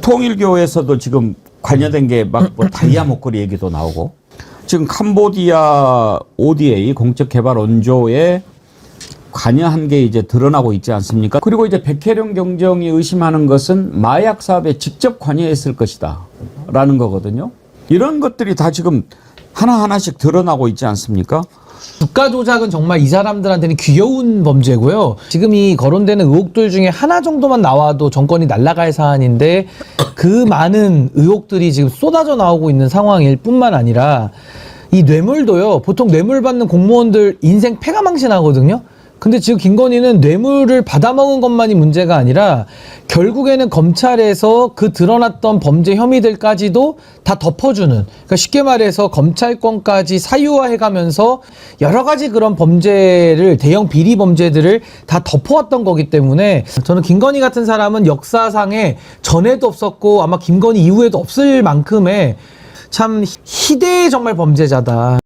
통일교에서도 지금 관여된 게 막 뭐 다이아 목걸이 얘기도 나오고 지금 캄보디아 ODA 공적 개발 원조에 관여한 게 이제 드러나고 있지 않습니까? 그리고 이제 백혜령 경정이 의심하는 것은 마약 사업에 직접 관여했을 것이다. 라는 거거든요. 이런 것들이 다 지금 하나하나씩 드러나고 있지 않습니까? 주가 조작은 정말 이 사람들한테는 귀여운 범죄고요. 지금 이 거론되는 의혹들 중에 하나 정도만 나와도 정권이 날아갈 사안인데 그 많은 의혹들이 지금 쏟아져 나오고 있는 상황일 뿐만 아니라 이 뇌물도요. 보통 뇌물 받는 공무원들 인생 패가 망신하거든요. 근데 지금 김건희는 뇌물을 받아먹은 것만이 문제가 아니라 결국에는 검찰에서 그 드러났던 범죄 혐의들까지도 다 덮어주는 그러니까 쉽게 말해서 검찰권까지 사유화해가면서 여러 가지 그런 범죄를 대형 비리 범죄들을 다 덮어왔던 거기 때문에 저는 김건희 같은 사람은 역사상에 전에도 없었고 아마 김건희 이후에도 없을 만큼의 참 희대의 정말 범죄자다.